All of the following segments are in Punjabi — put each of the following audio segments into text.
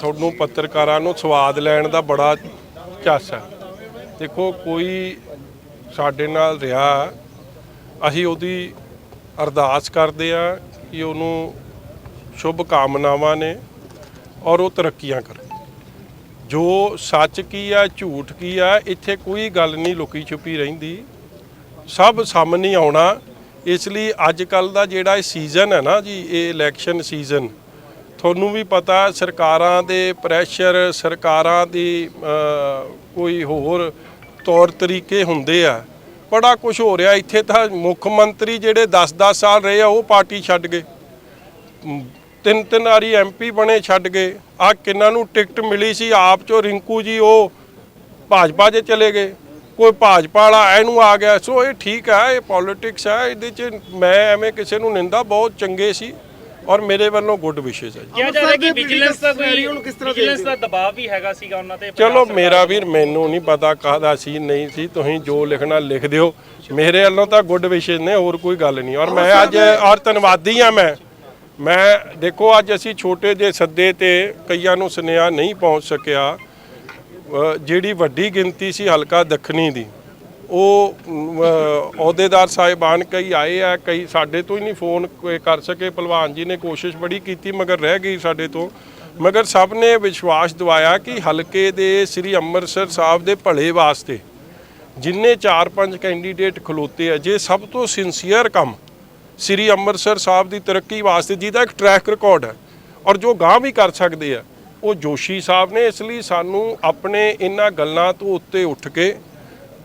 ਤੁਹਾਨੂੰ ਪੱਤਰਕਾਰਾਂ ਨੂੰ ਸਵਾਦ ਲੈਣ ਦਾ ਬੜਾ ਚੱਸ ਹੈ। ਦੇਖੋ, ਕੋਈ ਸਾਡੇ ਨਾਲ ਰਿਹਾ, ਅਸੀਂ ਉਹਦੀ ਅਰਦਾਸ ਕਰਦੇ ਆ ਕਿ ਉਹਨੂੰ ਸ਼ੁਭ ਕਾਮਨਾਵਾਂ ਨੇ ਔਰ ਉਹ ਤਰੱਕੀਆਂ ਕਰੇ। ਜੋ ਸੱਚ ਕੀ ਆ ਝੂਠ ਕੀ ਆ ਇੱਥੇ ਕੋਈ ਗੱਲ ਨਹੀਂ ਲੁਕੀ ਛੁਪੀ ਰਹਿੰਦੀ। ਸਭ ਸਾਹਮਣੇ ਆਉਣਾ। ਇਸ ਲਈ ਅੱਜ ਕੱਲ ਦਾ ਜਿਹੜਾ ਇਹ ਸੀਜ਼ਨ ਹੈ ਨਾ ਜੀ, ਇਹ ਇਲੈਕਸ਼ਨ ਸੀਜ਼ਨ ਤੁਹਾਨੂੰ ਵੀ ਪਤਾ, ਸਰਕਾਰਾਂ ਦੇ ਪ੍ਰੈਸ਼ਰ ਸਰਕਾਰਾਂ ਦੀ ਕੋਈ ਹੋਰ ਤੌਰ ਤਰੀਕੇ ਹੁੰਦੇ ਆ। ਬੜਾ ਕੁਝ ਹੋ ਰਿਹਾ। ਇੱਥੇ ਤਾਂ ਮੁੱਖ ਮੰਤਰੀ ਜਿਹੜੇ 10-10 ਸਾਲ ਰਹੇ ਆ, ਉਹ ਪਾਰਟੀ ਛੱਡ ਗਏ। ਤਿੰਨ ਤਿੰਨ ਵਾਰੀ ਐਮਪੀ ਬਣੇ, ਛੱਡ ਗਏ। ਆ ਕਿੰਨਾਂ ਨੂੰ ਟਿਕਟ ਮਿਲੀ ਸੀ? ਆਪ ਚੋਂ ਰਿੰਕੂ ਜੀ, ਉਹ ਭਾਜਪਾ 'ਚ ਚਲੇ ਗਏ। ਕੋਈ ਭਾਜਪਾ ਵਾਲਾ ਇਹਨੂੰ ਆ ਗਿਆ। ਸੋ ਇਹ ਠੀਕ ਹੈ ਇਹ ਪੋਲਿਟਿਕਸ ਹੈ ਇਹਦੇ 'ਚ ਮੈਂ ਐਵੇਂ ਕਿਸੇ ਨੂੰ ਨਿੰਦਾ, ਬਹੁਤ ਚੰਗੇ ਸੀ। ਔਰ ਮੇਰੇ ਵੱਲੋਂ ਗੁੱਡ ਵਿਸ਼ੇਸ ਹੈ ਜੀ। ਕਿਹਾ ਜਾ ਰਿਹਾ ਕਿ ਵਿਜੀਲੈਂਸ ਦਾ ਕੋਈ ਨੂੰ ਕਿਸ ਤਰ੍ਹਾਂ ਵਿਜੀਲੈਂਸ ਦਾ ਦਬਾਅ ਵੀ ਹੈਗਾ ਸੀਗਾ ਉਹਨਾਂ ਤੇ ਚਲੋ ਮੇਰਾ ਵੀਰ ਮੈਨੂੰ ਨਹੀਂ ਪਤਾ ਕਾਹਦਾ ਸੀ ਨਹੀਂ ਸੀ ਤੁਸੀਂ ਜੋ ਲਿਖਣਾ ਲਿਖ ਦਿਓ। ਮੇਰੇ ਵੱਲੋਂ ਤਾਂ ਗੁੱਡ ਵਿਸ਼ੇਸ ਨੇ ਹੋਰ ਕੋਈ ਗੱਲ ਨਹੀਂ। ਔਰ ਮੈਂ ਅੱਜ ਔਰ ਧੰਨਵਾਦੀ ਆ ਮੈਂ। ਮੈਂ ਦੇਖੋ ਅੱਜ ਅਸੀਂ ਛੋਟੇ ਜਿਹੇ ਸੱਦੇ ਤੇ ਕਈਆਂ ਨੂੰ ਸੁਨੇਹਾ ਨਹੀਂ ਪਹੁੰਚ ਸਕਿਆ। ਜਿਹੜੀ ਵੱਡੀ ਗਿਣਤੀ ਸੀ ਹਲਕਾ ਦੱਖਣੀ ਦੀ। ਉਹ ਅਹੁਦੇਦਾਰ ਸਾਹਿਬਾਨ ਕਈ ਆਏ ਆ, ਕਈ ਸਾਡੇ ਤੋਂ ਹੀ ਨਹੀਂ ਫੋਨ ਕਰ ਸਕੇ। ਪਹਿਲਵਾਨ ਜੀ ਨੇ ਕੋਸ਼ਿਸ਼ ਬੜੀ ਕੀਤੀ, ਮਗਰ ਰਹਿ ਗਈ ਸਾਡੇ ਤੋਂ। ਮਗਰ ਸਭ ਨੇ ਵਿਸ਼ਵਾਸ ਦਿਵਾਇਆ ਕਿ ਹਲਕੇ ਦੇ ਸ੍ਰੀ ਅੰਮ੍ਰਿਤਸਰ ਸਾਹਿਬ ਦੇ ਭਲੇ ਵਾਸਤੇ ਜਿੰਨੇ 4-5 ਕੈਂਡੀਡੇਟ ਖਲੋਤੇ ਆ, ਜੇ ਸਭ ਤੋਂ ਸਿੰਸੀਅਰ ਕੰਮ ਸ੍ਰੀ ਅੰਮ੍ਰਿਤਸਰ ਸਾਹਿਬ ਦੀ ਤਰੱਕੀ ਵਾਸਤੇ, ਜਿਹਦਾ ਇੱਕ ਟਰੈਕ ਰਿਕਾਰਡ ਹੈ ਔਰ ਜੋ ਗਾਂ ਵੀ ਕਰ ਸਕਦੇ ਆ, ਉਹ ਜੋਸ਼ੀ ਸਾਹਿਬ ਨੇ। ਇਸ ਲਈ ਸਾਨੂੰ ਆਪਣੇ ਇਹਨਾਂ ਗੱਲਾਂ ਤੋਂ ਉੱਤੇ ਉੱਠ ਕੇ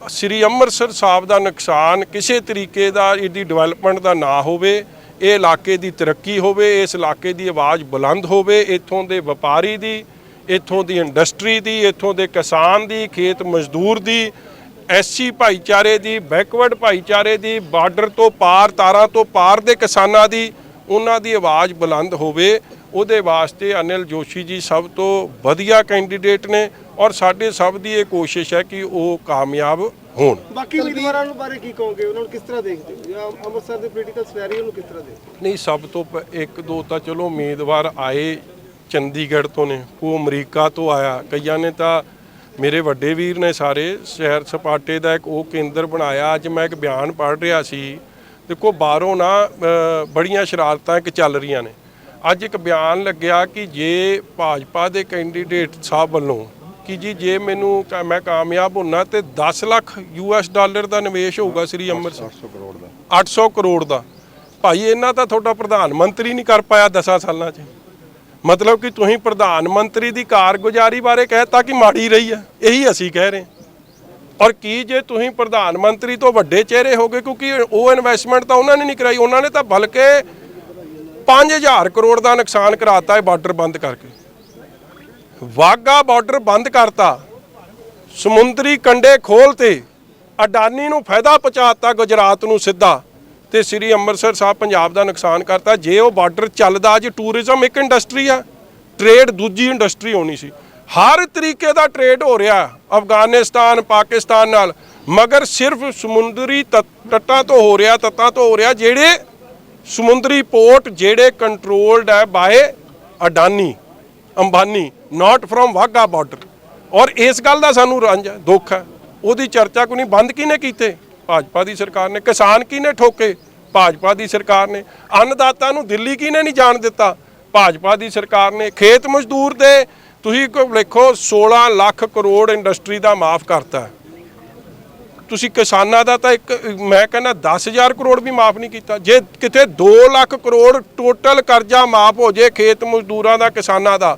ਸ੍ਰੀ ਅੰਮ੍ਰਿਤਸਰ ਸਾਹਿਬ ਦਾ ਨੁਕਸਾਨ ਕਿਸੇ ਤਰੀਕੇ ਦਾ ਇਹਦੀ ਡਿਵੈਲਪਮੈਂਟ ਦਾ ਨਾ ਹੋਵੇ, ਇਹ ਇਲਾਕੇ ਦੀ ਤਰੱਕੀ ਹੋਵੇ, ਇਸ ਇਲਾਕੇ ਦੀ ਆਵਾਜ਼ ਬੁਲੰਦ ਹੋਵੇ, ਇੱਥੋਂ ਦੇ ਵਪਾਰੀ ਦੀ, ਇੱਥੋਂ ਦੀ ਇੰਡਸਟਰੀ ਦੀ, ਇੱਥੋਂ ਦੇ ਕਿਸਾਨ ਦੀ, ਖੇਤ ਮਜ਼ਦੂਰ ਦੀ ਐਸਸੀ ਭਾਈਚਾਰੇ ਦੀ ਬੈਕਵਰਡ ਭਾਈਚਾਰੇ ਦੀ ਬਾਰਡਰ ਤੋਂ ਪਾਰ, ਤਾਰਾਂ ਤੋਂ ਪਾਰ ਦੇ ਕਿਸਾਨਾਂ ਦੀ, ਉਹਨਾਂ ਦੀ ਆਵਾਜ਼ ਬੁਲੰਦ ਹੋਵੇ ਉਹਦੇ ਵਾਸਤੇ ਅਨਿਲ ਜੋਸ਼ੀ ਜੀ ਸਭ ਤੋਂ ਵਧੀਆ ਕੈਂਡੀਡੇਟ ਨੇ ਔਰ ਸਾਡੇ ਸਭ ਦੀ ਇਹ ਕੋਸ਼ਿਸ਼ ਹੈ ਕਿ ਉਹ ਕਾਮਯਾਬ ਹੋਣ। ਬਾਕੀ ਉਮੀਦਵਾਰਾਂ ਨੂੰ ਬਾਰੇ ਕੀ ਕਹੋਗੇ? ਉਹਨਾਂ ਨੂੰ ਕਿਸ ਤਰ੍ਹਾਂ ਦੇਖਦੇ ਹੋ? ਜਾਂ ਅੰਮ੍ਰਿਤਸਰ ਦੇ ਪੋਲੀਟੀਕਲ ਸਿਨੈਰੀਓ ਨੂੰ ਕਿਸ ਤਰ੍ਹਾਂ ਦੇਖਦੇ ਨਹੀਂ ਸਭ ਤੋਂ ਪ- ਇੱਕ ਦੋ ਤਾਂ ਚਲੋ ਉਮੀਦਵਾਰ ਆਏ ਚੰਡੀਗੜ੍ਹ ਤੋਂ ਨੇ ਉਹ ਅਮਰੀਕਾ ਤੋਂ ਆਇਆ। ਕਈਆਂ ਨੇ ਤਾਂ ਮੇਰੇ ਵੱਡੇ ਵੀਰ ਨੇ ਸਾਰੇ ਸ਼ਹਿਰ ਸਪਾਟੇ ਦਾ ਇੱਕ ਉਹ ਕੇਂਦਰ ਬਣਾਇਆ। ਅੱਜ ਮੈਂ ਇੱਕ ਬਿਆਨ ਪੜ੍ਹ ਰਿਹਾ ਸੀ। ਦੇਖੋ ਬਾਹਰੋਂ ਨਾ ਬੜੀਆਂ ਸ਼ਰਾਰਤਾਂ ਇੱਕ ਚੱਲ ਰਹੀਆਂ ਨੇ। ਅੱਜ ਇੱਕ ਬਿਆਨ ਲੱਗਿਆ ਕਿ ਜੇ ਭਾਜਪਾ ਦੇ ਕੈਂਡੀਡੇਟ ਸਾਹਿਬ ਵੱਲੋਂ ਕਿ ਜੀ ਜੇ ਮੈਨੂੰ ਮੈਂ ਕਾਮਯਾਬ ਹੁੰਨਾ ਤੇ 10 ਲੱਖ ਯੂਐਸ ਡਾਲਰ ਦਾ ਨਿਵੇਸ਼ ਹੋਊਗਾ ਸ੍ਰੀ ਅੰਮ੍ਰਿਤਸਰ। 800 ਕਰੋੜ ਦਾ। 800 ਕਰੋੜ ਦਾ। ਭਾਈ ਇਹਨਾਂ ਤਾਂ ਤੁਹਾਡਾ ਪ੍ਰਧਾਨ ਮੰਤਰੀ ਨਹੀਂ ਕਰ ਪਾਇਆ 10 ਸਾਲਾਂ 'ਚ। ਮਤਲਬ ਕਿ ਤੁਸੀਂ ਪ੍ਰਧਾਨ ਮੰਤਰੀ ਦੀ ਕਾਰਗੁਜ਼ਾਰੀ ਬਾਰੇ ਕਹਿਤਾ ਕਿ ਮਾੜੀ ਰਹੀ ਹੈ ਇਹੀ ਅਸੀਂ ਕਹਿ ਰਹੇ ਔਰ ਕੀ ਜੇ ਤੁਸੀਂ ਪ੍ਰਧਾਨ ਮੰਤਰੀ ਤੋਂ ਵੱਡੇ ਚਿਹਰੇ ਹੋਗੇ ਕਿਉਂਕਿ ਉਹ ਇਨਵੈਸਟਮੈਂਟ ਤਾਂ ਉਹਨਾਂ ਨੇ ਨਹੀਂ ਕਰਾਈ ਉਹਨਾਂ ਨੇ ਤਾਂ ਬਲਕਿ 5000 ਕਰੋੜ ਦਾ ਨੁਕਸਾਨ ਕਰਾਤਾ ਹੈ ਬਾਰਡਰ ਬੰਦ ਕਰਕੇ। ਵਾਗਾ ਬਾਰਡਰ ਬੰਦ ਕਰਤਾ। ਸਮੁੰਦਰੀ ਕੰਡੇ ਖੋਲਤੇ ਅਡਾਨੀ ਨੂੰ ਫਾਇਦਾ ਪਹੁੰਚਾਤਾ ਗੁਜਰਾਤ ਨੂੰ ਸਿੱਧਾ ਤੇ ਸ੍ਰੀ ਅੰਮ੍ਰਿਤਸਰ ਸਾਹਿਬ ਪੰਜਾਬ ਦਾ ਨੁਕਸਾਨ ਕਰਤਾ। ਜੇ ਉਹ ਬਾਰਡਰ ਚੱਲਦਾ ਅੱਜ ਟੂਰਿਜ਼ਮ ਇੱਕ ਇੰਡਸਟਰੀ ਆ, ਟ੍ਰੇਡ ਦੂਜੀ ਇੰਡਸਟਰੀ ਹੋਣੀ ਸੀ। ਹਰ ਤਰੀਕੇ ਦਾ ਟ੍ਰੇਡ ਹੋ ਰਿਹਾ। ਅਫਗਾਨਿਸਤਾਨ, ਪਾਕਿਸਤਾਨ ਨਾਲ। ਮਗਰ ਸਿਰਫ ਸਮੁੰਦਰੀ ਤੱਟ- ਤੱਟਾਂ ਤੋਂ ਹੋ ਰਿਹਾ, ਤੱਤਾਂ ਤੋਂ ਹੋ ਰਿਹਾ, ਜਿਹੜੇ ਸਮੁੰਦਰੀ ਪੋਰਟ ਜਿਹੜੇ ਕੰਟਰੋਲਡ ਹੈ by Adani, Ambani not from Wagah border ਔਰ ਇਸ ਗੱਲ ਦਾ ਸਾਨੂੰ ਰੰਜ ਹੈ, ਦੁੱਖ ਹੈ। ਉਹਦੀ ਚਰਚਾ ਕੋਈ ਨਹੀਂ, ਬੰਦ ਕਿਹਨੇ ਕੀਤੇ? ਭਾਜਪਾ ਦੀ ਸਰਕਾਰ ਨੇ, ਕਿਸਾਨ ਕਿਹਨੇ ਠੋਕੇ? ਭਾਜਪਾ ਦੀ ਸਰਕਾਰ ਨੇ। ਅੰਨਦਾਤਾ ਨੂੰ ਦਿੱਲੀ ਕਿਹਨੇ ਨਹੀਂ ਜਾਣ ਦਿੱਤਾ? ਭਾਜਪਾ ਦੀ ਸਰਕਾਰ ਨੇ ਖੇਤ ਮਜ਼ਦੂਰ ਦੇ, ਤੁਸੀਂ ਵੇਖੋ ਲਿਖੋ 16 ਲੱਖ ਕਰੋੜ ਇੰਡਸਟਰੀ ਦਾ ਮਾਫ ਕਰਤਾ। ਤੁਸੀਂ ਕਿਸਾਨਾਂ ਦਾ ਤਾਂ ਇੱਕ, ਮੈਂ ਕਹਿੰਦਾ 10000 ਕਰੋੜ ਵੀ ਮਾਫ ਨਹੀਂ ਕੀਤਾ। ਜੇ ਕਿਤੇ 2 ਲੱਖ ਕਰੋੜ ਟੋਟਲ ਕਰਜ਼ਾ ਮਾਫ ਹੋ ਜੇ ਖੇਤ ਮਜ਼ਦੂਰਾਂ ਦਾ, ਕਿਸਾਨਾਂ ਦਾ,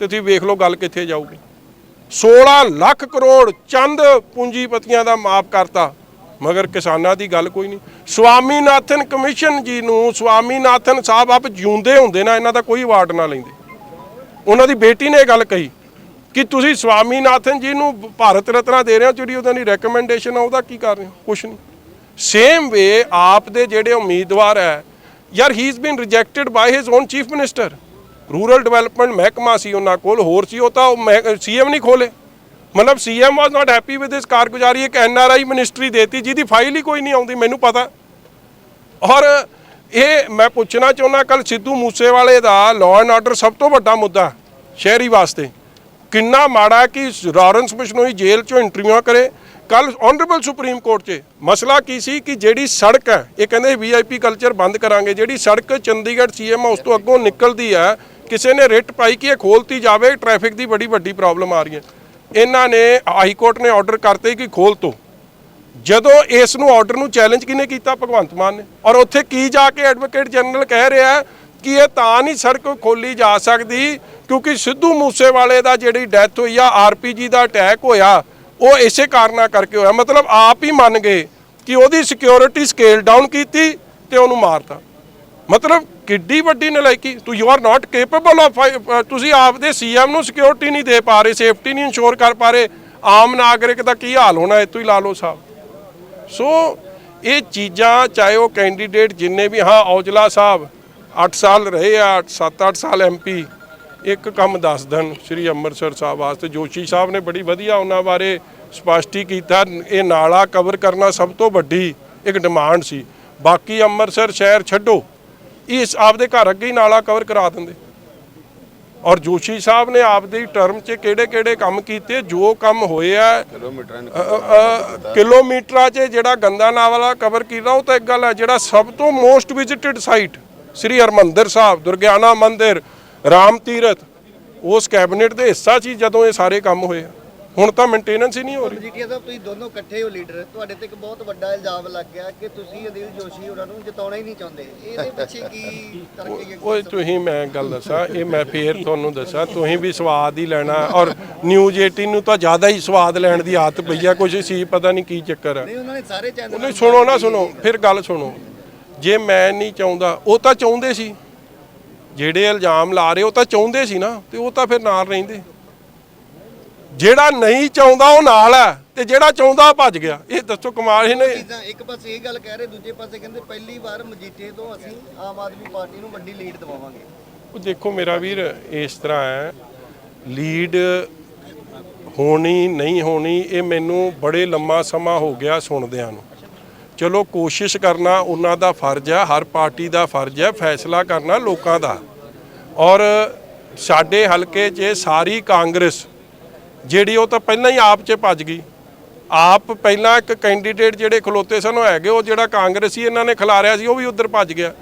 ਤੇ ਤੁਸੀਂ ਵੇਖ ਲਓ ਗੱਲ ਕਿੱਥੇ ਜਾਊਗੀ। 16 ਲੱਖ ਕਰੋੜ ਚੰਦ ਪੂੰਜੀਪਤੀਆਂ ਦਾ ਮਾਫ ਕਰਤਾ, ਮਗਰ ਕਿਸਾਨਾਂ ਦੀ ਗੱਲ ਕੋਈ ਨਹੀਂ। ਸਵਾਮੀਨਾਥਨ ਕਮਿਸ਼ਨ ਜੀ ਨੂੰ ਸਵਾਮੀਨਾਥਨ ਸਾਹਿਬ ਆਪ ਜਿਉਂਦੇ ਹੁੰਦੇ ਨਾ, ਇਹਨਾਂ ਦਾ ਕੋਈ ਅਵਾਰਡ ਨਾ ਲੈਂਦੇ। ਉਹਨਾਂ ਦੀ ਬੇਟੀ ਨੇ ਇਹ ਗੱਲ ਕਹੀ ਕਿ ਤੁਸੀਂ ਸਵਾਮੀਨਾਥਨ ਜੀ ਨੂੰ ਭਾਰਤ ਰਤਨਾ ਦੇ ਰਹੇ ਹੋ, ਜਿਹੜੀ ਉਹਨਾਂ ਦੀ ਰეკਮੈਂਡੇਸ਼ਨ ਆ, ਉਹਦਾ ਕੀ ਕਰ ਰਹੇ ਹੋ? ਕੁਛ ਨਹੀਂ। ਸੇਮ ਵੇ ਆਪ ਦੇ ਜਿਹੜੇ ਉਮੀਦਵਾਰ ਹੈ, ਯਾਰ he is been rejected by his own chief minister rural development ਮਹਿਕਮਾ ਸੀ ਉਹਨਾਂ ਕੋਲ, ਹੋਰ ਸੀ, ਉਹ ਤਾਂ ਸੀਐਮ ਨਹੀਂ ਖੋਲੇ ਮਤਲਬ CM was not happy with his ਕਾਰਗੁਜ਼ਾਰੀ, ਇੱਕ ਐਨਆਰਆਈ ਮਿਨਿਸਟਰੀ ਦੇਤੀ, ਜਿਹਦੀ ਫਾਈਲ ਹੀ ਕੋਈ ਨਹੀਂ ਆਉਂਦੀ, ਮੈਨੂੰ ਪਤਾ। ਔਰ ਇਹ ਮੈਂ ਪੁੱਛਣਾ ਚਾਹੁੰਦਾ ਕੱਲ ਸਿੱਧੂ ਮੂਸੇਵਾਲੇ ਦਾ ਲਾਅ ਐਂਡ ਆਰਡਰ ਸਭ ਤੋਂ ਵੱਡਾ ਮੁੱਦਾ ਸ਼ਹਿਰੀ ਵਾਸਤੇ। ਕਿੰਨਾ ਮਾੜਾ ਕਿ ਲਾਰੈਂਸ ਬਿਸ਼ਨੋਈ ਜੇਲ੍ਹ ਚੋਂ ਇੰਟਰਵਿਊਆਂ ਕਰੇ। ਕੱਲ ਆਨਰੇਬਲ ਸੁਪਰੀਮ ਕੋਰਟ 'ਚ ਮਸਲਾ ਕੀ ਸੀ ਕਿ ਜਿਹੜੀ ਸੜਕ ਹੈ, ਇਹ ਕਹਿੰਦੇ ਵੀਆਈਪੀ ਕਲਚਰ ਬੰਦ ਕਰਾਂਗੇ। ਜਿਹੜੀ ਸੜਕ ਚੰਡੀਗੜ੍ਹ ਸੀਐਮ ਉਸ ਤੋਂ ਅੱਗੋਂ ਨਿਕਲਦੀ ਹੈ, ਕਿਸੇ ਨੇ ਰਿਟ ਪਾਈ ਕਿ ਇਹ ਖੋਲਤੀ ਜਾਵੇ ਟ੍ਰੈਫਿਕ ਦੀ ਬੜੀ ਵੱਡੀ ਪ੍ਰੋਬਲਮ ਆ ਰਹੀ ਹੈ। ਇਹਨਾਂ ਨੇ, ਹਾਈ ਕੋਰਟ ਨੇ ਆਰਡਰ ਕਰਤੇ ਕਿ ਖੋਲ ਤੋਂ। ਜਦੋਂ ਇਸ ਨੂੰ ਆਰਡਰ ਨੂੰ ਚੈਲੰਜ ਕਿਨੇ ਕੀਤਾ? ਭਗਵੰਤ ਮਾਨ ਨੇ। ਔਰ ਉੱਥੇ ਕੀ ਜਾ ਕੇ ਐਡਵੋਕੇਟ ਜਨਰਲ ਕਹਿ ਰਿਹਾ ਕਿ ਇਹ ਤਾਂ ਨਹੀਂ ਸੜਕ ਖੋਲੀ ਜਾ ਸਕਦੀ ਕਿਉਂਕਿ ਸਿੱਧੂ ਮੂਸੇਵਾਲੇ ਦਾ ਜਿਹੜੀ ਡੈਥ ਹੋਈ ਆ ਆਰਪੀਜੀ ਦਾ ਅਟੈਕ ਹੋਇਆ, ਉਹ ਇਸੇ ਕਾਰਨਾ ਕਰਕੇ ਹੋਇਆ। ਮਤਲਬ ਆਪ ਹੀ ਮੰਨ ਗਏ ਕਿ ਉਹਦੀ ਸਿਕਿਉਰਿਟੀ ਸਕੇਲ ਡਾਊਨ ਕੀਤੀ ਤੇ ਉਹਨੂੰ ਮਾਰਤਾ। ਮਤਲਬ ਕਿੱਡੀ ਵੱਡੀ ਨਲਾਇਕੀ, ਤੂੰ you are not capable of ਤੁਸੀਂ ਆਪਦੇ ਸੀਐਮ ਨੂੰ ਸਿਕਿਉਰਿਟੀ ਨਹੀਂ ਦੇ ਪਾ ਰਹੇ ਸੇਫਟੀ ਨਹੀਂ ਇੰਸ਼ੋਰ ਕਰ ਪਾ ਰਹੇ, ਆਮ ਨਾਗਰਿਕ ਦਾ ਕੀ ਹਾਲ ਹੋਣਾ ਇਹ ਹੀ ਲਾ ਲਓ ਸਾਹਿਬ ਸੋ ਇਹ ਚੀਜ਼ਾਂ, ਚਾਹੇ ਉਹ ਕੈਂਡੀਡੇਟ ਜਿੰਨੇ ਵੀ, ਹਾਂ, ਔਜਲਾ ਸਾਹਿਬ 8 ਸਾਲ ਰਹੇ ਆ 7-8 ਸਾਲ ਐਮਪੀ ਇੱਕ ਕੰਮ ਦੱਸ ਦੇਣ ਸ੍ਰੀ ਅੰਮ੍ਰਿਤਸਰ ਸਾਹਿਬ ਵਾਸਤੇ। ਜੋਸ਼ੀ ਸਾਹਿਬ ਨੇ ਬੜੀ ਵਧੀਆ ਉਹਨਾਂ ਬਾਰੇ ਸਪਸ਼ਟੀ ਕੀਤਾ। ਇਹ ਨਾਲਾ ਕਵਰ ਕਰਨਾ ਸਭ ਤੋਂ ਵੱਡੀ ਇੱਕ ਡਿਮਾਂਡ ਸੀ। ਬਾਕੀ ਅੰਮ੍ਰਿਤਸਰ ਸ਼ਹਿਰ ਛੱਡੋ ਇਸ ਆਪਦੇ ਘਰ ਅੱਗੇ ਹੀ ਨਾਲਾ ਕਵਰ ਕਰਾ ਦਿੰਦੇ। ਔਰ ਜੋਸ਼ੀ ਸਾਹਿਬ ਨੇ ਆਪਦੀ ਟਰਮ 'ਚ ਕਿਹੜੇ ਕਿਹੜੇ ਕੰਮ ਕੀਤੇ? ਜੋ ਕੰਮ ਹੋਏ ਆ ਕਿਲੋਮੀਟਰਾਂ 'ਚ ਜਿਹੜਾ ਗੰਦਾ ਨਾਵਲਾ ਕਵਰ ਕੀਤਾ ਉਹ ਤਾਂ ਇੱਕ ਗੱਲ ਹੈ ਜਿਹੜਾ ਸਭ ਤੋਂ most visited site Sri Harmandir Sahib Durgiana Mandir Ram Tirath ਉਸ ਕੈਬਨਿਟ ਦੇ ਹਿੱਸਾ ਸੀ ਜਦੋਂ ਇਹ ਸਾਰੇ ਕੰਮ ਹੋਏ। ਹੁਣ ਤਾਂ ਮੇਨਟੇਨੈਂਸ ਹੀ ਨਹੀਂ ਹੋ ਰਹੀ। ਮਜੀਠੀਆ ਸਾਹਿਬ ਤੁਸੀਂ ਦੋਨੋਂ ਇਕੱਠੇ ਹੋ ਲੀਡਰ। ਤੁਹਾਡੇ ਤੇ ਇੱਕ ਬਹੁਤ ਵੱਡਾ ਇਲਜ਼ਾਮ ਲੱਗ ਗਿਆ ਕਿ ਤੁਸੀਂ ਅਦਿਲ ਜੋਸ਼ੀ ਉਹਨਾਂ ਨੂੰ ਜਿਤਾਉਣਾ ਹੀ ਨਹੀਂ ਚਾਹੁੰਦੇ। ਇਹਦੇ ਪਿੱਛੇ ਕੀ ਕਰਕੇ ਓਏ ਤੁਸੀਂ ਮੈਂ ਗੱਲ ਦੱਸਾਂ ਇਹ ਮੈਂ ਫੇਰ ਤੁਹਾਨੂੰ ਦੱਸਾਂ ਤੁਸੀਂ ਵੀ ਸਵਾਦ ਹੀ ਲੈਣਾ। ਔਰ ਨਿਊਜ਼ 18 ਨੂੰ ਤਾਂ ਜ਼ਿਆਦਾ ਹੀ ਸਵਾਦ ਲੈਣ ਦੀ ਆਦਤ ਪਈ ਆ ਕੁਝ ਸੀ ਪਤਾ ਨਹੀਂ ਕੀ ਚੱਕਰ ਆ। ਨਹੀਂ ਉਹਨਾਂ ਨੇ ਸਾਰੇ ਚੈਨਲ ਨਹੀਂ ਸੁਣੋ ਨਾ ਸੁਣੋ ਫਿਰ ਗੱਲ ਸੁਣੋ। ਜੇ ਮੈਂ ਨਹੀਂ ਚਾਹੁੰਦਾ ਉਹ ਤਾਂ ਚਾਹੁੰਦੇ ਸੀ। ਜਿਹੜੇ ਇਲਜ਼ਾਮ ਲਾ ਰਹੇ ਉਹ ਤਾਂ ਚਾਹੁੰਦੇ ਸੀ ਨਾ ਤੇ ਉਹ ਤਾਂ ਫਿਰ ਨਾਲ ਰਹਿੰਦੇ। ਜਿਹੜਾ ਨਹੀਂ ਚਾਹੁੰਦਾ ਉਹ ਨਾਲ ਹੈ ਤੇ ਜਿਹੜਾ ਚਾਹੁੰਦਾ ਉਹ ਭੱਜ ਗਿਆ। ਇਹ ਦੱਸੋ ਕਮਾਲ ਹੀ ਨੇ ਚੀਜ਼ਾਂ ਇੱਕ ਪਾਸੇ ਇਹ ਗੱਲ ਕਹਿ ਰਹੇ ਦੂਜੇ ਪਾਸੇ ਕਹਿੰਦੇ ਪਹਿਲੀ ਵਾਰ ਮਜੀਠੇ ਤੋਂ ਅਸੀਂ ਆਮ ਆਦਮੀ ਪਾਰਟੀ ਨੂੰ ਵੱਡੀ ਲੀਡ ਦਿਵਾਵਾਂਗੇ। ਉਹ ਦੇਖੋ ਮੇਰਾ ਵੀਰ ਇਸ ਤਰ੍ਹਾਂ ਹੈ ਲੀਡ ਹੋਣੀ ਨਹੀਂ ਹੋਣੀ ਇਹ ਮੈਨੂੰ ਬੜੇ ਲੰਮਾ ਸਮਾਂ ਹੋ ਗਿਆ ਸੁਣਦਿਆਂ ਨੂੰ। ਚਲੋ ਕੋਸ਼ਿਸ਼ ਕਰਨਾ ਉਹਨਾਂ ਦਾ ਫਰਜ਼ ਹੈ ਹਰ ਪਾਰਟੀ ਦਾ ਫਰਜ਼ ਹੈ ਫੈਸਲਾ ਕਰਨਾ ਲੋਕਾਂ ਦਾ। ਔਰ ਸਾਡੇ ਹਲਕੇ 'ਚ ਸਾਰੀ ਕਾਂਗਰਸ, ਜਿਹੜੀ ਉਹ ਤਾਂ ਪਹਿਲਾਂ ਹੀ ਆਪ 'ਚ ਭੱਜ ਗਈ। ਆਪ ਪਹਿਲਾਂ ਇੱਕ ਕੈਂਡੀਡੇਟ ਜਿਹੜੇ ਖਲੋਤੇ ਸਨ, ਉਹ ਹੈਗੇ, ਉਹ ਜਿਹੜਾ ਕਾਂਗਰਸੀ ਇਹਨਾਂ ਨੇ ਖਿਲਾਰਿਆ ਸੀ, ਉਹ ਵੀ ਉਧਰ ਭੱਜ ਗਿਆ।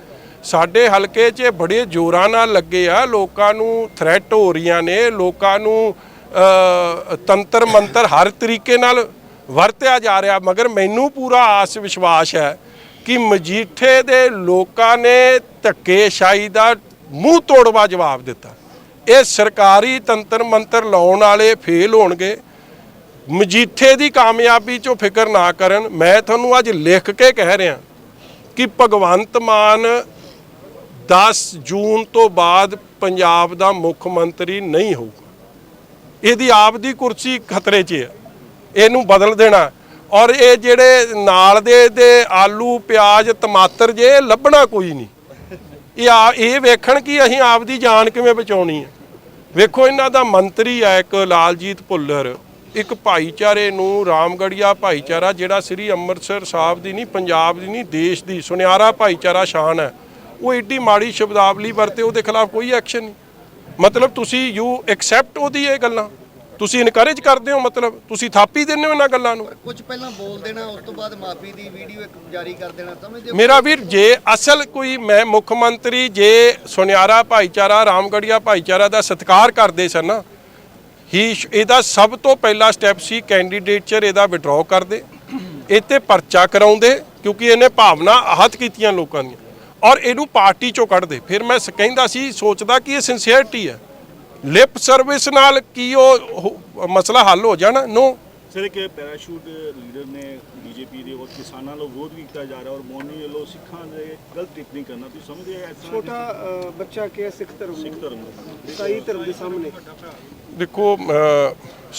ਸਾਡੇ ਹਲਕੇ 'ਚ ਬੜੇ ਜ਼ੋਰਾਂ ਨਾਲ ਲੱਗੇ ਆ, ਲੋਕਾਂ ਨੂੰ ਥ੍ਰੈਟ ਹੋ ਰਹੀਆਂ ਨੇ, ਲੋਕਾਂ ਨੂੰ ਤੰਤਰ ਮੰਤਰ ਹਰ ਤਰੀਕੇ ਨਾਲ ਵਰਤਿਆ ਜਾ ਰਿਹਾ, ਮਗਰ ਮੈਨੂੰ ਪੂਰਾ ਆਸ ਵਿਸ਼ਵਾਸ ਹੈ ਕਿ ਮਜੀਠੇ ਦੇ ਲੋਕਾਂ ਨੇ ਧੱਕੇਸ਼ਾਹੀ ਦਾ ਮੂੰਹ ਤੋੜਵਾ ਜਵਾਬ ਦਿੱਤਾ। ਇਹ ਸਰਕਾਰੀ ਤੰਤਰ ਮੰਤਰ ਲਾਉਣ ਵਾਲੇ ਫੇਲ ਹੋਣਗੇ। ਮਜੀਠੇ ਦੀ ਕਾਮਯਾਬੀ 'ਚੋਂ ਫਿਕਰ ਨਾ ਕਰਨ, ਮੈਂ ਤੁਹਾਨੂੰ ਅੱਜ ਲਿਖ ਕੇ ਕਹਿ ਰਿਹਾ ਕਿ ਭਗਵੰਤ ਮਾਨ 10 ਜੂਨ ਤੋਂ ਬਾਅਦ ਪੰਜਾਬ ਦਾ ਮੁੱਖ ਮੰਤਰੀ ਨਹੀਂ ਹੋਊਗਾ। ਇਹਦੀ ਆਪ ਦੀ ਕੁਰਸੀ ਖਤਰੇ 'ਚ ਹੈ ਇਹਨੂੰ ਬਦਲ ਦੇਣਾ। ਔਰ ਇਹ ਜਿਹੜੇ ਨਾਲ ਦੇ ਦੇ ਆਲੂ, ਪਿਆਜ਼, ਟਮਾਟਰ ਜੇ ਲੱਭਣਾ ਕੋਈ ਨਹੀਂ। ਇਹ ਆ, ਇਹ ਵੇਖਣ ਕਿ ਅਸੀਂ ਆਪ ਦੀ ਜਾਨ ਕਿਵੇਂ ਬਚਾਉਣੀ ਹੈ। ਵੇਖੋ, ਇਹਨਾਂ ਦਾ ਮੰਤਰੀ ਹੈ ਇੱਕ ਲਾਲਜੀਤ ਭੁੱਲਰ। ਇੱਕ ਭਾਈਚਾਰੇ ਨੂੰ, ਰਾਮਗੜੀਆ ਭਾਈਚਾਰਾ ਜਿਹੜਾ ਸ੍ਰੀ ਅੰਮ੍ਰਿਤਸਰ ਸਾਹਿਬ ਦੀ ਨਹੀਂ, ਪੰਜਾਬ ਦੀ ਨਹੀਂ, ਦੇਸ਼ ਦੀ, ਸੁਨਿਆਰਾ ਭਾਈਚਾਰਾ ਸ਼ਾਨ ਹੈ। ਉਹ ਏਡੀ ਮਾੜੀ ਸ਼ਬਦਾਵਲੀ ਵਰਤੇ, ਉਹਦੇ ਖਿਲਾਫ ਕੋਈ ਐਕਸ਼ਨ ਨਹੀਂ। ਮਤਲਬ ਤੁਸੀਂ ਯੂ ਐਕਸੈਪਟ ਉਹਦੀ ਇਹ ਗੱਲਾਂ। ਤੁਸੀਂ ਇਨਕਰੇਜ ਕਰਦੇ ਹੋ ਮਤਲਬ ਤੁਸੀਂ ਥਾਪੀ ਦਿੰਦੇ ਹੋ ਇਹਨਾਂ ਗੱਲਾਂ ਨੂੰ? ਕੁਝ ਪਹਿਲਾਂ ਬੋਲ ਦੇਣਾ ਉਸ ਤੋਂ ਬਾਅਦ ਮਾਫੀ ਦੀ ਵੀਡੀਓ ਇੱਕ ਜਾਰੀ ਕਰ ਦੇਣਾ ਸਮਝਦੇ ਹੋ? ਮੇਰਾ ਵੀਰ ਜੇ ਅਸਲ ਕੋਈ ਮੈਂ ਮੁੱਖ ਮੰਤਰੀ ਜੇ ਸੁਨਿਆਰਾ ਭਾਈਚਾਰਾ ਰਾਮਗੜੀਆ ਭਾਈਚਾਰਾ ਦਾ ਸਤਿਕਾਰ ਕਰਦੇ ਸਨ ਨਾ ਹੀ ਇਹਦਾ ਸਭ ਤੋਂ ਪਹਿਲਾ ਸਟੈਪ ਸੀ ਕੈਂਡੀਡੇਟਚਰ ਇਹਦਾ ਵਿਡਰਾਅ ਕਰਦੇ ਤੇ ਪਰਚਾ ਕਰਾਉਂਦੇ ਕਿਉਂਕਿ ਇਹਨੇ ਭਾਵਨਾ ਆਹਤ ਕੀਤੀਆਂ ਲੋਕਾਂ ਦੀਆਂ ਔਰ ਇਹਨੂੰ ਪਾਰਟੀ ਚੋਂ ਕੱਢਦੇ। ਫਿਰ ਮੈਂ ਕਹਿੰਦਾ ਸੀ ਸੋਚਦਾ ਕਿ ਇਹ ਸਿੰਸੀਅਰਟੀ ਹੈ। ਲਿਪ ਸਰਵਿਸ ਨਾਲ ਕੀ ਉਹ ਮਸਲਾ ਹੱਲ ਹੋ ਜਾਣਾ? ਨੋ ਸਰ ਇੱਕ ਪੈਰਾਸ਼ੂਟ ਲੀਡਰ ਨੇ ਬੀਜੇਪੀ ਦੇ ਔਰ ਕਿਸਾਨਾਂ ਨੂੰ ਵਿਰੋਧ ਵੀ ਕੀਤਾ ਜਾ ਰਿਹਾ ਔਰ ਮੋਨੀ ਵੱਲੋਂ ਸਿੱਖਾਂ ਦੇ ਗਲਤ ਟਿੱਪਣੀ ਕਰਨਾ। ਤੁਸੀਂ ਸਮਝਦੇ ਐਸਾ ਛੋਟਾ ਬੱਚਾ ਕਿ ਸਿੱਖ ਧਰਮ ਸਿੱਖ ਧਰਮ ਦਾ ਈਸਾਈ ਧਰਮ ਦੇ ਸਾਹਮਣੇ। ਦੇਖੋ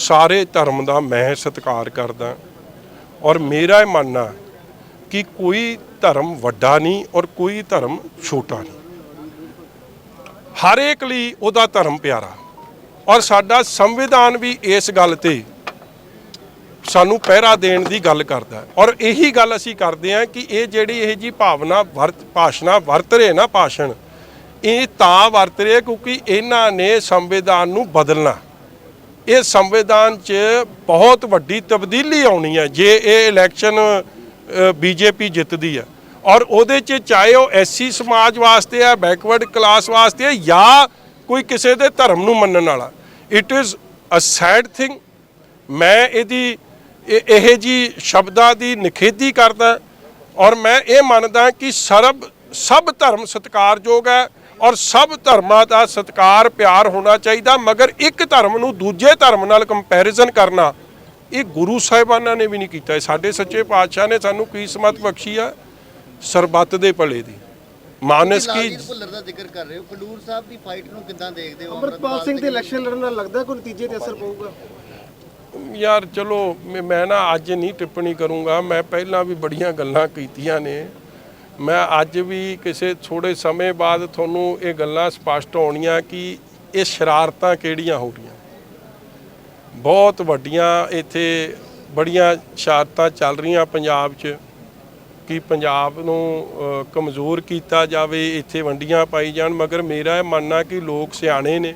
ਸਾਰੇ ਧਰਮ ਦਾ ਮੈਂ ਸਤਿਕਾਰ ਕਰਦਾ ਔਰ ਮੇਰਾ ਇਹ ਮੰਨਣਾ ਕਿ ਕੋਈ ਧਰਮ ਵੱਡਾ ਨਹੀਂ ਔਰ ਕੋਈ ਧਰਮ ਛੋਟਾ ਨਹੀਂ। ਹਰੇਕ ਲਈ ਉਹਦਾ ਧਰਮ ਪਿਆਰਾ। ਔਰ ਸਾਡਾ ਸੰਵਿਧਾਨ ਵੀ ਇਸ ਗੱਲ ਤੇ ਸਾਨੂੰ ਪਹਿਰਾ ਦੇਣ ਦੀ ਗੱਲ ਕਰਦਾ ਔਰ ਇਹੀ ਗੱਲ ਅਸੀਂ ਕਰਦੇ ਹਾਂ ਕਿ ਇਹ ਜਿਹੜੀ ਇਹ ਜੀ ਭਾਵਨਾ ਵਰਤ, ਭਾਸ਼ਣਾ ਵਰਤ ਰਹੇ ਨਾ ਭਾਸ਼ਣ, ਇਹ ਤਾਂ ਵਰਤ ਰਹੇ ਕਿਉਂਕਿ ਇਹਨਾਂ ਨੇ ਸੰਵਿਧਾਨ ਨੂੰ ਬਦਲਣਾ। ਇਹ ਸੰਵਿਧਾਨ 'ਚ ਬਹੁਤ ਵੱਡੀ ਤਬਦੀਲੀ ਆਉਣੀ ਹੈ ਜੇ ਇਹ ਇਲੈਕਸ਼ਨ ਬੀਜੇਪੀ ਜਿੱਤਦੀ ਹੈ। ਔਰ ਉਹਦੇ 'ਚ ਚਾਹੇ ਉਹ ਐਸਸੀ ਸਮਾਜ ਵਾਸਤੇ ਹੈ ਬੈਕਵਰਡ ਕਲਾਸ ਵਾਸਤੇ ਆ, ਜਾਂ ਕੋਈ ਕਿਸੇ ਦੇ ਧਰਮ ਨੂੰ ਮੰਨਣ ਵਾਲਾ। It is a sad thing ਮੈਂ ਇਹਦੀ, ਇਹ- ਇਹ ਜੀ ਸ਼ਬਦਾਂ ਦੀ ਨਿਖੇਧੀ ਕਰਦਾ ਔਰ ਮੈਂ ਇਹ ਮੰਨਦਾ ਕਿ ਸਰਬ, ਸਭ ਧਰਮ ਸਤਿਕਾਰਯੋਗ ਹੈ ਔਰ ਸਭ ਧਰਮਾਂ ਦਾ ਸਤਿਕਾਰ ਪਿਆਰ ਹੋਣਾ ਚਾਹੀਦਾ, ਮਗਰ ਇੱਕ ਧਰਮ ਨੂੰ ਦੂਜੇ ਧਰਮ ਨਾਲ ਕੰਪੈਰੀਜ਼ਨ ਕਰਨਾ, ਇਹ ਗੁਰੂ ਸਾਹਿਬਾਨਾਂ ਨੇ ਵੀ ਨਹੀਂ ਕੀਤਾ। ਸਾਡੇ ਸੱਚੇ ਪਾਤਸ਼ਾਹ ਨੇ ਸਾਨੂੰ ਕੀ ਸਮਤ ਬਖਸ਼ੀ ਆ? ਸਰਬੱਤ ਦੇ ਭਲੇ ਦੀ। ਮਾਨਸ ਕੀ ਭੁੱਲਰ ਦਾ ਜ਼ਿਕਰ ਕਰ ਰਹੇ ਹੋ। ਖਡੂਰ ਸਾਹਿਬ ਦੀ ਫਾਈਟ ਨੂੰ ਕਿੱਦਾਂ ਦੇਖਦੇ ਹੋ? ਅੰਮ੍ਰਿਤਪਾਲ ਸਿੰਘ ਦੇ ਇਲੈਕਸ਼ਨ ਲੜਨ ਨਾਲ ਲੱਗਦਾ ਕੋਈ ਨਤੀਜੇ ਤੇ ਅਸਰ ਪਊਗਾ? ਯਾਰ ਚਲੋ ਮੈਂ- ਮੈਂ ਨਾ ਅੱਜ ਨਹੀਂ ਟਿੱਪਣੀ ਕਰੂੰਗਾ। ਮੈਂ ਪਹਿਲਾਂ ਵੀ ਬੜੀਆਂ ਗੱਲਾਂ ਕੀਤੀਆਂ ਨੇ। ਮੈਂ ਅੱਜ ਵੀ ਕਿਸੇ ਥੋੜੇ ਸਮੇਂ ਬਾਅਦ ਤੁਹਾਨੂੰ ਇਹ ਗੱਲਾਂ ਸਪਸ਼ਟ ਹੋਣੀਆਂ ਕਿ ਇਹ ਸ਼ਰਾਰਤਾਂ ਕਿਹੜੀਆਂ ਹੋ ਰਹੀਆਂ। ਬਹੁਤ ਵੱਡੀਆਂ ਇੱਥੇ ਬੜੀਆਂ ਸ਼ਰਾਰਤਾਂ ਚੱਲ ਰਹੀਆਂ ਪੰਜਾਬ 'ਚ। ਕਿ ਪੰਜਾਬ ਨੂੰ ਕਮਜ਼ੋਰ ਕੀਤਾ ਜਾਵੇ, ਇੱਥੇ ਵੰਡੀਆਂ ਪਾਈ ਜਾਣ, ਮਗਰ ਮੇਰਾ ਇਹ ਮੰਨਣਾ ਕਿ ਲੋਕ ਸਿਆਣੇ ਨੇ।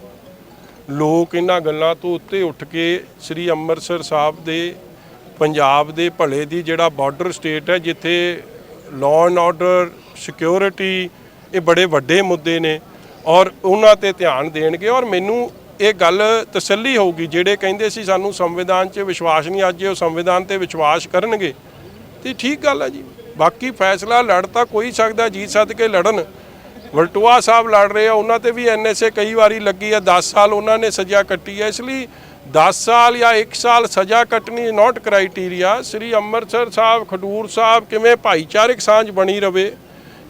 ਲੋਕ ਇਹਨਾਂ ਗੱਲਾਂ ਤੋਂ ਉੱਤੇ ਉੱਠ ਕੇ ਸ੍ਰੀ ਅੰਮ੍ਰਿਤਸਰ ਸਾਹਿਬ ਦੇ, ਪੰਜਾਬ ਦੇ ਭਲੇ ਦੀ ਜਿਹੜਾ ਬਾਰਡਰ ਸਟੇਟ ਹੈ, ਜਿੱਥੇ ਲਾਅ ਐਂਡ ਆਰਡਰ ਸਿਕਿਉਰਿਟੀ ਇਹ ਬੜੇ ਵੱਡੇ ਮੁੱਦੇ ਨੇ ਔਰ ਉਹਨਾਂ ਤੇ ਧਿਆਨ ਦੇਣਗੇ। ਔਰ ਮੈਨੂੰ ਇਹ ਗੱਲ ਤਸੱਲੀ ਹੋਊਗੀ, ਜਿਹੜੇ ਕਹਿੰਦੇ ਸੀ ਸਾਨੂੰ ਸੰਵਿਧਾਨ 'ਚ ਵਿਸ਼ਵਾਸ ਨਹੀਂ, ਅੱਜ ਉਹ ਸੰਵਿਧਾਨ ਤੇ ਵਿਸ਼ਵਾਸ ਕਰਨਗੇ। ਤੇ ਠੀਕ ਗੱਲ ਹੈ ਜੀ। ਬਾਕੀ ਫੈਸਲਾ ਲੜ ਤਾਂ ਕੋਈ ਸਕਦਾ ਜੀ ਸੱਦ ਕੇ ਲੜਨ। ਵਲਟੂਆ ਸਾਹਿਬ ਲੜ ਰਹੇ ਆ, ਉਹਨਾਂ ਤੇ ਵੀ ਐਨਐਸਏ ਕਈ ਵਾਰੀ ਲੱਗੀ ਆ 10 ਸਾਲ ਉਹਨਾਂ ਨੇ ਸਜ਼ਾ ਕੱਟੀ ਹੈ ਇਸ ਲਈ 10 ਸਾਲ ਜਾਂ 1 ਸਾਲ ਸਜ਼ਾ ਕੱਟਣੀ ਨਾਟ ਕ੍ਰਾਈਟੇਰੀਆ ਸ੍ਰੀ ਅੰਮ੍ਰਿਤਸਰ ਸਾਹਿਬ, ਖਡੂਰ ਸਾਹਿਬ, ਕਿਵੇਂ ਭਾਈਚਾਰਕ ਸਾਂਝ ਬਣੀ ਰਵੇ,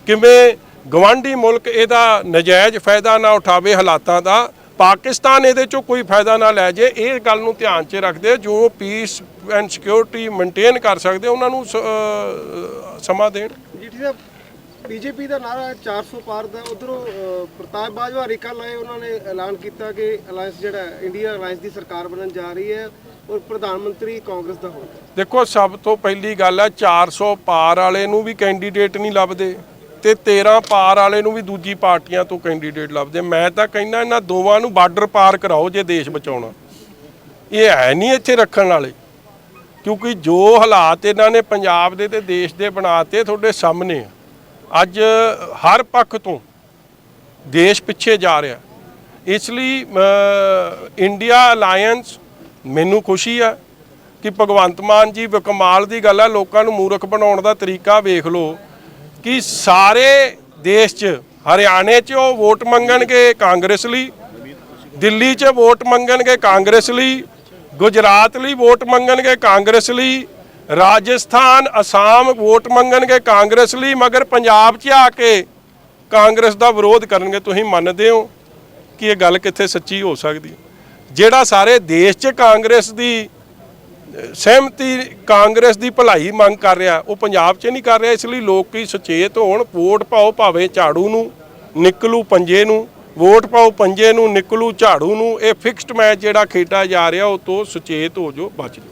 ਕਿਵੇਂ ਗਵਾਂਢੀ ਮੁਲਕ ਇਹਦਾ ਨਜਾਇਜ਼ ਫਾਇਦਾ ਨਾ ਉਠਾਵੇ ਹਾਲਾਤਾਂ ਦਾ ਪਾਕਿਸਤਾਨ ਇਹਦੇ ਚੋਂ ਕੋਈ ਫਾਇਦਾ ਨਾ ਲੈ ਜੇ ਇਹ ਗੱਲ ਨੂੰ ਧਿਆਨ 'ਚ ਰੱਖਦੇ ਜੋ ਪੀਸ ਐਂਡ ਸਿਕਿਉਰਿਟੀ ਮੇਨਟੇਨ ਕਰ ਸਕਦੇ ਉਹਨਾਂ ਨੂੰ ਸਮਾਂ ਦੇਣ। ਜੀਠੀ ਸਾਹਿਬ ਬੀਜੇਪੀ ਦਾ ਨਾਰਾ 400 ਪਾਰ ਦਾ ਉਧਰੋਂ ਪ੍ਰਤਾਪ ਬਾਜਵਾ ਹਰੀਕਾ ਲਾਏ ਉਹਨਾਂ ਨੇ ਐਲਾਨ ਕੀਤਾ ਕਿ ਅਲਾਈਅੰਸ ਜਿਹੜਾ ਇੰਡੀਆ ਅਲਾਈਅੰਸ ਦੀ ਸਰਕਾਰ ਬਣਨ ਜਾ ਰਹੀ ਹੈ ਔਰ ਪ੍ਰਧਾਨ ਮੰਤਰੀ ਕਾਂਗਰਸ ਦਾ ਹੋਊਗਾ ਦੇਖੋ ਸਭ ਤੋਂ ਪਹਿਲੀ ਗੱਲ ਹੈ 400 ਪਾਰ ਵਾਲੇ ਨੂੰ ਵੀ ਕੈਂਡੀਡੇਟ ਨਹੀਂ ਲੱਭਦੇ। ਤੇ 13 ਪਾਰ ਵਾਲੇ ਨੂੰ ਵੀ ਦੂਜੀ ਪਾਰਟੀਆਂ ਤੋਂ ਕੈਂਡੀਡੇਟ ਲੱਭਦੇ ਮੈਂ ਤਾਂ ਕਹਿੰਦਾ ਇਹਨਾਂ ਦੋਵਾਂ ਨੂੰ ਬਾਰਡਰ ਪਾਰ ਕਰਾਓ ਜੇ ਦੇਸ਼ ਬਚਾਉਣਾ। ਇਹ ਹੈ ਨਹੀਂ ਇੱਥੇ ਰੱਖਣ ਵਾਲੇ। ਕਿਉਂਕਿ ਜੋ ਹਾਲਾਤ ਇਹਨਾਂ ਨੇ ਪੰਜਾਬ ਦੇ ਤੇ ਦੇਸ਼ ਦੇ ਬਣਾਤੇ ਤੁਹਾਡੇ ਸਾਹਮਣੇ ਆ। ਅੱਜ ਹਰ ਪੱਖ ਤੋਂ ਦੇਸ਼ ਪਿੱਛੇ ਜਾ ਰਿਹਾ। ਇਸ ਲਈ ਇੰਡੀਆ ਅਲਾਈਅੰਸ ਮੈਨੂੰ ਖੁਸ਼ੀ ਆ ਕਿ ਭਗਵੰਤ ਮਾਨ ਜੀ ਕਮਾਲ ਦੀ ਗੱਲ ਆ। ਲੋਕਾਂ ਨੂੰ ਮੂਰਖ ਬਣਾਉਣ ਦਾ ਤਰੀਕਾ ਵੇਖ ਲਓ। ਕਿ ਸਾਰੇ ਦੇਸ਼ 'ਚ, ਹਰਿਆਣੇ 'ਚ ਉਹ ਵੋਟ ਮੰਗਣਗੇ ਕਾਂਗਰਸ ਲਈ, ਦਿੱਲੀ 'ਚ ਵੋਟ ਮੰਗਣਗੇ ਕਾਂਗਰਸ ਲਈ, ਗੁਜਰਾਤ ਲਈ ਵੋਟ ਮੰਗਣਗੇ ਕਾਂਗਰਸ ਲਈ, ਰਾਜਸਥਾਨ, ਅਸਾਮ ਵੋਟ ਮੰਗਣਗੇ ਕਾਂਗਰਸ ਲਈ, ਮਗਰ ਪੰਜਾਬ 'ਚ ਆ ਕੇ ਕਾਂਗਰਸ ਦਾ ਵਿਰੋਧ ਕਰਨਗੇ। ਤੁਸੀਂ ਮੰਨਦੇ ਹੋ ਕਿ ਇਹ ਗੱਲ ਕਿੱਥੇ ਸੱਚੀ ਹੋ ਸਕਦੀ? ਜਿਹੜਾ ਸਾਰੇ ਦੇਸ਼ 'ਚ ਕਾਂਗਰਸ ਦੀ ਸਹਿਮਤੀ ਕਾਂਗਰਸ ਦੀ ਭਲਾਈ ਮੰਗ ਕਰ ਰਿਹਾ, ਉਹ ਪੰਜਾਬ 'ਚ ਨਹੀਂ ਕਰ ਰਿਹਾ, ਇਸ ਲਈ ਲੋਕੀ ਸੁਚੇਤ ਹੋਣ, ਵੋਟ ਪਾਓ ਭਾਵੇਂ ਝਾੜੂ ਨੂੰ ਨਿਕਲੂ ਪੰਜੇ ਨੂੰ, ਵੋਟ ਪਾਓ ਪੰਜੇ ਨੂੰ, ਨਿਕਲੂ ਝਾੜੂ ਨੂੰ, ਇਹ ਫਿਕਸਡ ਮੈਚ ਜਿਹੜਾ ਖੇਡਿਆ ਜਾ ਰਿਹਾ, ਉਹ ਤੋਂ ਸੁਚੇਤ ਹੋ ਜੋ ਬਚ ਜਾਓ।